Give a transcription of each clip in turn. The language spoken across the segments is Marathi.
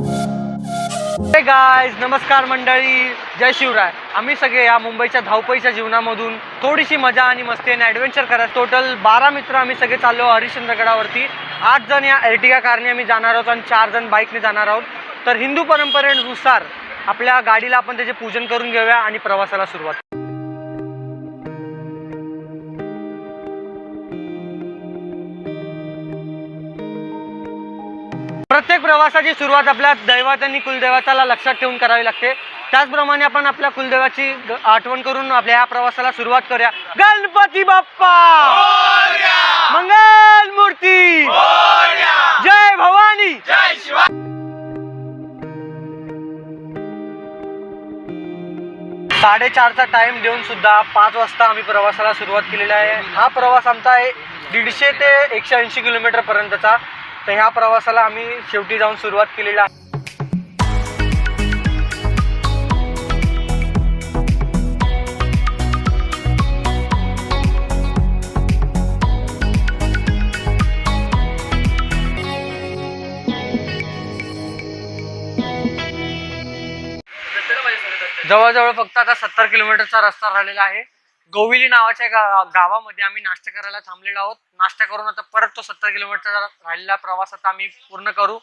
हे गायज नमस्कार मंडळी जय शिवराय. आम्ही सगळे या मुंबईच्या धावपळीच्या जीवनामधून थोडीशी मजा आणि मस्ती आणि ॲडव्हेंचर करत टोटल बारा मित्र आम्ही सगळे चाललो हरिश्चंद्रगडावरती. आठ जण या एर्टिगा कारने आम्ही जाणार आहोत आणि चार जण बाईकने जाणार आहोत. तर हिंदू परंपरेनुसार आपल्या गाडीला आपण त्याचे पूजन करून घेऊया आणि प्रवासाला सुरुवात. प्रत्येक प्रवासाची सुरुवात आपल्या दैवात आणि कुलदैवताला लक्षात ठेवून करावी लागते. त्याचप्रमाणे आपण आपल्या कुलदेवाची आठवण करून आपल्या या प्रवासाला सुरुवात करूया. गणपती बाप्पा! मंगल मूर्ती! जय भवानी! साडेचारचा टाइम देऊन सुद्धा पाच वाजता आम्ही प्रवासाला सुरुवात केलेला आहे. हा प्रवास आमचा आहे दीडशे ते एकशे ऐंशी किलोमीटर पर्यंतचा. तर ह्या प्रवासाला आम्ही शेवटी जाऊन सुरुवात केलेला आहे. जवळजवळ फक्त आता सत्तर किलोमीटरचा रस्ता राहिलेला आहे. गोविली नावाच्या गा गावामध्ये आम्ही नाश्ता करायला थांबलेलो आहोत. नाश्ता करून आता परत तो सत्तर किलोमीटरचा राहिलेला प्रवास आता आम्ही पूर्ण करू.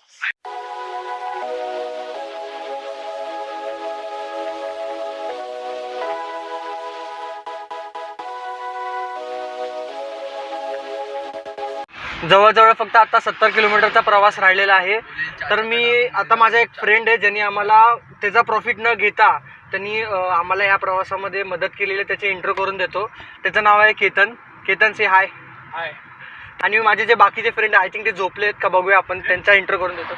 जवळजवळ फक्त आता सत्तर किलोमीटरचा प्रवास राहिलेला आहे. तर मी आता माझा एक फ्रेंड आहे ज्यांनी आम्हाला त्याचा प्रॉफिट न घेता त्यांनी आम्हाला या प्रवासामध्ये मदत केलेली आहे. त्याचे इंट्रो करून देतो. त्याचं नाव आहे केतन. केतन से हाय हाय आणि माझे जे बाकीचे फ्रेंड आय थिंक ते झोपले आहेत का बघूया आपण. त्यांचा इंट्रो करून देतो.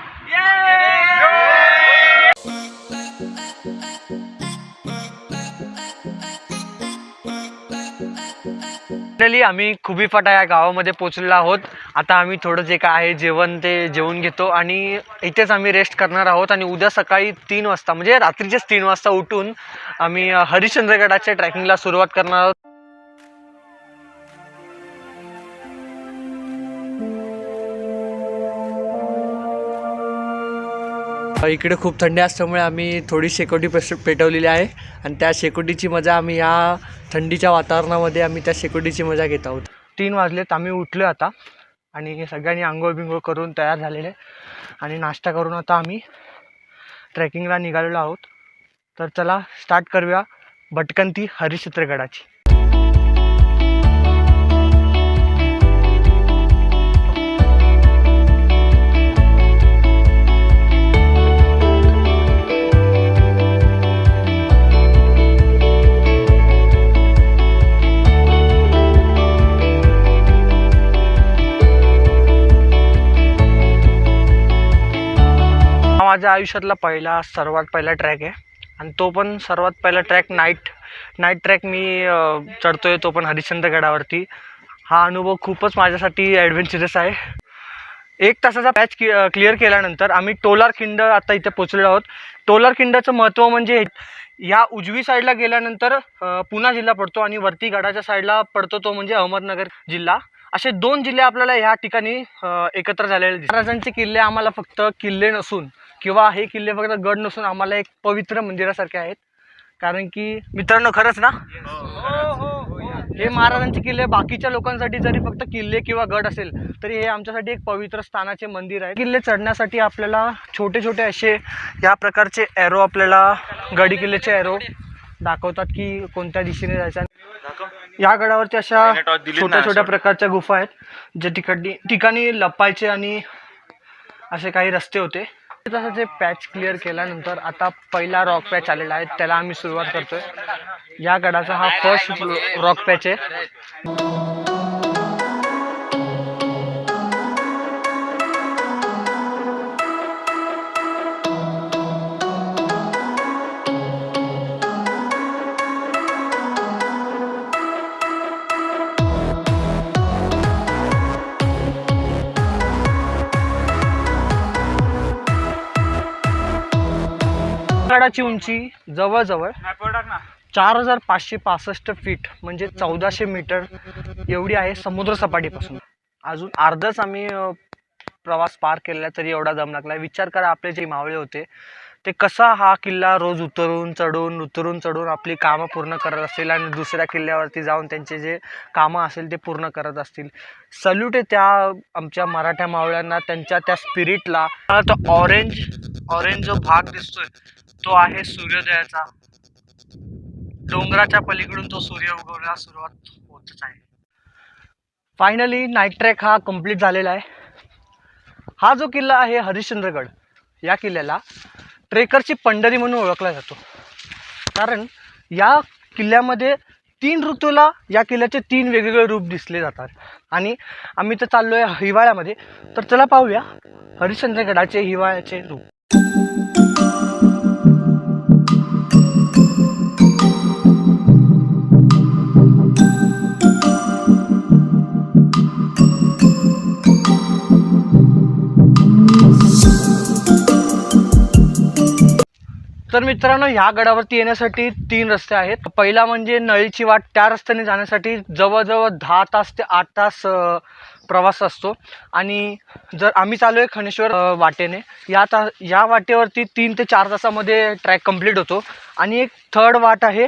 फायनली आम्ही खुबी फाटा या गावामध्ये पोचलेलो आहोत. आता आम्ही थोडं जे काय आहे जेवण ते जेवून घेतो आणि इथेच आम्ही रेस्ट करणार आहोत आणि उद्या सकाळी तीन वाजता म्हणजे रात्रीचेच तीन वाजता उठून आम्ही हरिश्चंद्रगडाच्या ट्रॅकिंगला सुरुवात करणार आहोत. इकडे खूप थंडी असल्यामुळे आम्ही थोडी शेकोटी पेश पेटवलेली आहे. आणि त्या शेकोटीची मजा आम्ही या थंडीच्या वातावरणामध्ये आम्ही त्या शेकोटीची मजा घेत आहोत. तीन वाजलेत आम्ही उठलो आता. आणि सगळ्यांनी आंघोळ बिंघोळ करून तयार झालेले. आणि नाश्ता करून आता आम्ही ट्रेकिंगला निघालेलो आहोत. तर चला स्टार्ट करूया भटकंती हरिश्चंद्रगडाची माझ्या आयुष्यातला पहिला सर्वात पहिला ट्रॅक आहे. आणि तो पण सर्वात पहिला ट्रॅक नाईट नाईट ट्रॅक मी चढतो चढतोय तो पण हरिश्चंद्रगडावरती हा अनुभव खूपच माझ्यासाठी ॲडव्हेंचरस आहे. एक तासाचा पॅच क्लिअर केल्यानंतर आम्ही टोलार खिंड आता इथे पोचलेलो आहोत. टोलार खिंडाचं महत्त्व म्हणजे या उजवी साईडला गेल्यानंतर पुणा जिल्हा पडतो आणि वरती गडाच्या साईडला पडतो तो म्हणजे अहमदनगर जिल्हा. असे दोन जिल्हे आपल्याला ह्या ठिकाणी एकत्र झालेले महाराजांचे किल्ले आम्हाला फक्त किल्ले नसून किंवा हे किल्ले फक्त गड नसून आम्हाला एक पवित्र मंदिरासारखे आहेत. कारण की मित्रांनो खरंच ना? हे महाराजांचे किल्ले बाकीच्या लोकांसाठी जरी फक्त किल्ले किंवा गड असेल तरी हे आमच्यासाठी एक पवित्र स्थानाचे मंदिर आहे. किल्ले चढण्यासाठी आपल्याला छोटे छोटे असे या प्रकारचे एरो आपल्याला गडी किल्ल्याचे एरो दाखवतात की कोणत्या दिशेने जायचं या गडावरती अशा छोट्या छोट्या प्रकारच्या गुफा आहेत जे ठिकाणी ठिकाणी लपायचे आणि असे काही रस्ते होते. तसं जे पॅच क्लिअर केल्यानंतर आता पहिला रॉक पॅच आलेला आहे त्याला आम्ही सुरुवात करतोय. या गडाचा हा फर्स्ट रॉक पॅच आहे. गडाची उंची जवळजवळ चार हजार पाचशे पासष्ट फीट म्हणजे चौदाशे मीटर एवढी आहे समुद्र सपाटीपासून. अजून अर्धच आम्ही प्रवास पार केलेला तरी एवढा दम लागला. विचार करा आपले जे मावळे होते ते कसा हा किल्ला रोज उतरून चढून उतरून चढून आपली कामं पूर्ण करत असतील आणि दुसऱ्या किल्ल्यावरती जाऊन त्यांचे जे कामं असेल ते पूर्ण करत असतील. सल्यूट आहे त्या आमच्या मराठ्या मावळ्यांना त्यांच्या त्या स्पिरिटला तो ऑरेंज ऑरेंज जो भाग दिसतोय तो आहे सूर्योदयाचा. डोंगराच्या पलीकडून तो सूर्य उगवला सुरुवात होतच आहे. फायनली नाईट ट्रॅक हा कंप्लीट झालेला आहे. हा जो किल्ला आहे हरिश्चंद्रगड या किल्ल्याला ट्रेकरची पंढरी म्हणून ओळखला जातो. कारण या किल्ल्यामध्ये तीन ऋतूला या किल्ल्याचे तीन वेगवेगळे रूप दिसले जातात. आणि आम्ही तर चाललो आहे हिवाळ्यामध्ये. तर चला पाहूया हरिश्चंद्रगडाचे हिवाळ्याचे रूप. तर मित्रांनो ह्या गडावरती येण्यासाठी तीन रस्ते आहेत. पहिला म्हणजे नळीची वाट त्या रस्त्याने जाण्यासाठी जवळजवळ दहा तास ते आठ तास प्रवास असतो. आणि जर आम्ही चालू आहे खनेश्वर वाटेने या ता या वाटेवरती तीन ते चार तासामध्ये ट्रॅक कंप्लीट होतो. आणि एक थर्ड वाट आहे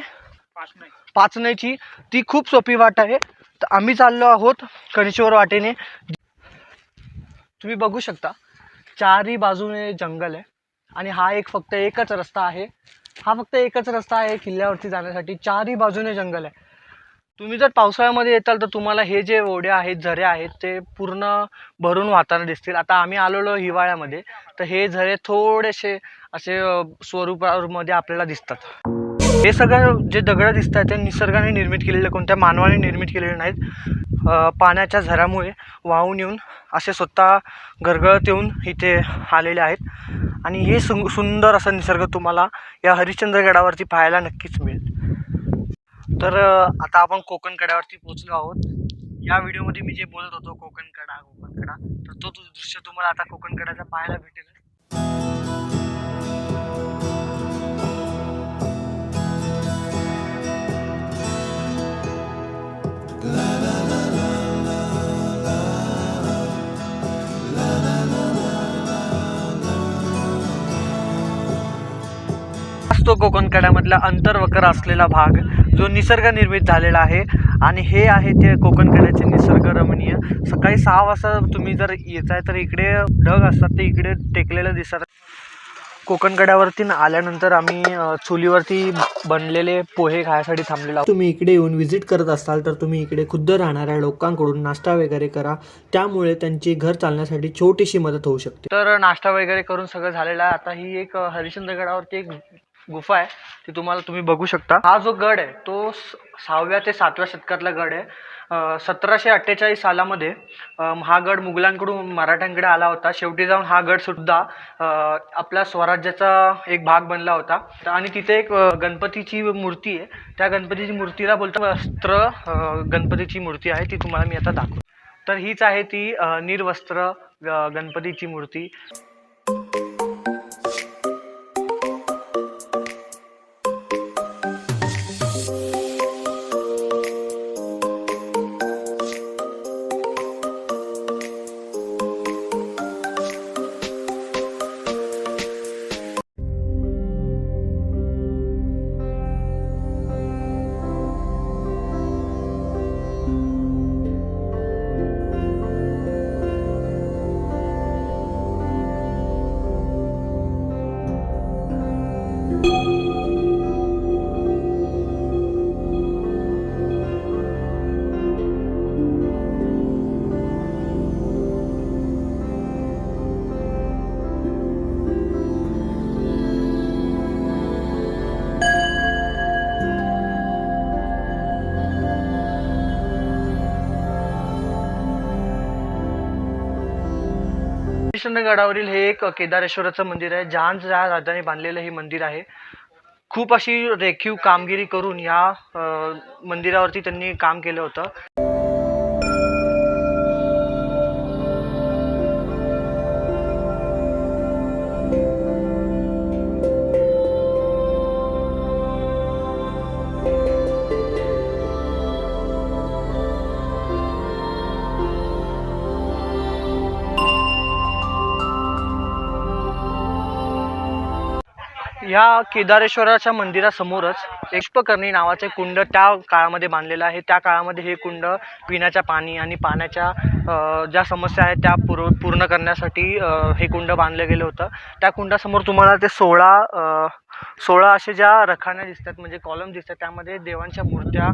पाचण्याची ती खूप सोपी वाट आहे. तर आम्ही चाललो आहोत खनेश्वर वाटेने. तुम्ही बघू शकता चारही बाजूने जंगल आहे. आणि हा एक फक्त एकच रस्ता आहे. हा फक्त एकच रस्ता आहे किल्ल्यावरती जाण्यासाठी. चारही बाजूने जंगल आहे. तुम्ही जर पावसाळ्यामध्ये येताल तर तुम्हाला हे जे ओढे आहेत झरे आहेत ते पूर्ण भरून वाहताना दिसतील. आता आम्ही आलेलो हिवाळ्यामध्ये तर हे झरे थोडेसे असे स्वरूपामध्ये आपल्याला दिसतात. हे सगळं जे दगडं दिसत आहेत ते निसर्गाने निर्मित केलेले कोणत्या मानवाने निर्मित केलेले नाहीत. पाण्याच्या झऱ्यामुळे वाहून येऊन असे स्वतः गरगळत येऊन इथे आलेले आहेत. आणि हे सु सुंदर असा निसर्ग तुम्हाला या हरिश्चंद्रगडावरती पाहायला नक्कीच मिळेल. तर आता आपण कोकण कड्यावरती पोहोचलो आहोत. या व्हिडिओमध्ये मी जे बोलत होतो कोकण कडा कोकण कडा तर तो दृश्य तुम्हाला आता कोकण कड्याचा पाहायला भेटेल तो कोकण कड्यामधला अंतर्वकर असलेला भाग जो निसर्ग निर्मित झालेला आहे. आणि हे आहे ते कोकण कड्याचे निसर्ग रमणीय. सकाळी सहा वाजता तुम्ही जर येत आहे तर इकडे ढग असतात ते इकडे टेकलेलं दिसतात. कोकण कड्यावरती न आल्यानंतर आम्ही चुलीवरती बनलेले पोहे खाण्यासाठी थांबलेलो आहोत. तुम्ही इकडे येऊन व्हिजिट करत असाल तर तुम्ही इकडे खुद्द राहणाऱ्या लोकांकडून नाश्ता वगैरे करा. त्यामुळे त्यांची घर चालण्यासाठी छोटीशी मदत होऊ शकते. तर नाश्ता वगैरे करून सगळं झालेलं आहे. आता ही एक हरिश्चंद्रगडावरती एक गुफा आहे ती तुम्हाला तुम्ही बघू शकता. हा जो गड आहे तो स- सहाव्या ते सातव्या शतकातला गड आहे. सतराशे अठ्ठेचाळीस सालामध्ये हा गड मुघलांकडून मराठ्यांकडे आला होता. शेवटी जाऊन हा गड सुद्धा आपल्या स्वराज्याचा एक भाग बनला होता. आणि तिथे एक गणपतीची मूर्ती आहे. त्या गणपतीची मूर्तीला बोलतो वस्त्र गणपतीची मूर्ती आहे. ती तुम्हाला मी आता दाखवतो. तर हीच आहे ती निर्वस्त्र गणपतीची मूर्ती. गडावरील हे एक केदारेश्वराचं मंदिर आहे. जहानच्या राजाने बांधलेलं हे मंदिर आहे. खूप अशी रेखीव कामगिरी करून या मंदिरावरती त्यांनी काम केलं होतं. ह्या केदारेश्वराच्या मंदिरासमोरच पुष्पकर्णी नावाचे कुंड त्या काळामध्ये बांधलेलं आहे. त्या काळामध्ये हे कुंड पिण्याच्या पाणी आणि पाण्याच्या ज्या समस्या आहेत त्या पुर पूर्ण करण्यासाठी हे कुंड बांधलं गेलं होतं. त्या कुंडासमोर तुम्हाला ते सोळा सोळा असे ज्या रखाण्या दिसतात म्हणजे कॉलम दिसतात त्यामध्ये देवांच्या मूर्त्या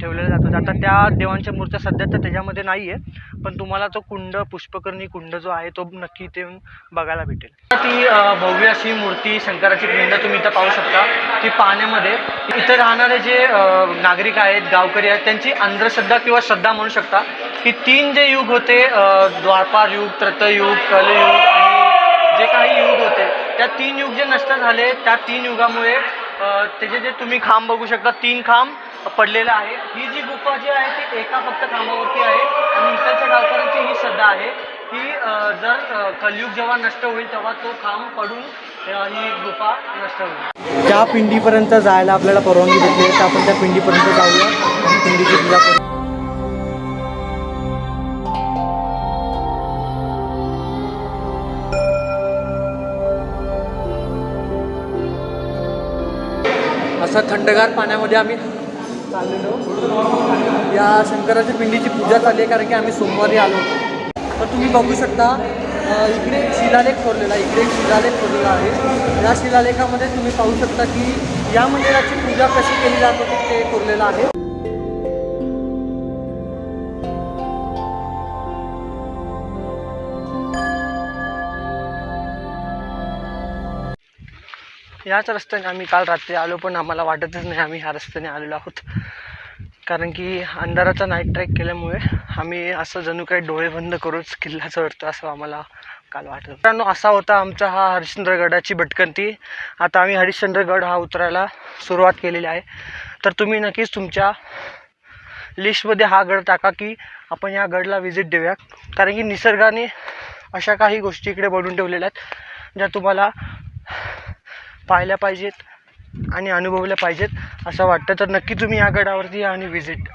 ठेवलेल्या जातात. आता त्या देवांच्या मूर्त्या सध्या तर त्याच्यामध्ये नाही आहे पण तुम्हाला तो कुंड पुष्पकर्णी कुंड जो आहे तो नक्की इथे बघायला भेटेल. ती भव्य अशी मूर्ती शंकराची पिंड तुम्ही इथं पाहू शकता. ती पाण्यामध्ये इथं राहणारे जे नागरिक आहेत गावकरी आहेत त्यांची अंधश्रद्धा किंवा श्रद्धा म्हणू शकता. की तीन जे युग होते अ, द्वापार युग त्रतयुग कलयुग त्या तीन युग जे नष्ट झाले त्या तीन युगामुळे त्याचे जे तुम्ही खांब बघू शकता तीन खांब पडलेलं आहे ही जी गुफा जी आहे ती एका फक्त खांबावरती आहे आणि इकडच्या गावकऱ्यांची ही श्रद्धा आहे. की जर कलयुग जेव्हा नष्ट होईल तेव्हा तो खांब पडून ही गुफा नष्ट होईल. त्या पिंडीपर्यंत जायला आपल्याला परवानगी भेटली तर आपण त्या पिंडीपर्यंत जाऊया पिंडीची पूजा करू थंडगार पाण्यामध्ये आम्ही चाललेलो. या शंकराच्या पिंडीची पूजा चालली आहे कारण की आम्ही सोमवारी आलो तर तुम्ही बघू शकता इकडे शिलालेख कोरलेला इकडे एक शिलालेख कोरलेला आहे. या शिलालेखामध्ये तुम्ही पाहू शकता की या मंदिराची पूजा कशी केली जात होती ते कोरलेलं आहे. याच रस्त्याने आम्ही काल रात्री आलो पण आम्हाला वाटतच नाही आम्ही ह्या रस्त्याने आलेलो आहोत. कारण की अंधाराचा नाईट ट्रॅक केल्यामुळे आम्ही असं जणू काही डोळे बंद करूच किल्ला चढतो असं आम्हाला काल वाटत मित्रांनो असा होता आमचा हा हरिश्चंद्रगडाची भटकंती. आता आम्ही हरिश्चंद्रगड हा उतरायला सुरुवात केलेली आहे. तर तुम्ही नक्कीच तुमच्या लिस्टमध्ये हा गड टाका की आपण या गडला व्हिजिट देऊया. कारण की निसर्गाने अशा काही गोष्टी इकडे बनवून ठेवलेल्या आहेत ज्या तुम्हाला पाहिल्या पाहिजेत आणि अनुभवल्या पाहिजेत. असं वाटतं तर नक्की तुम्ही या गडावरती या आणि व्हिजिट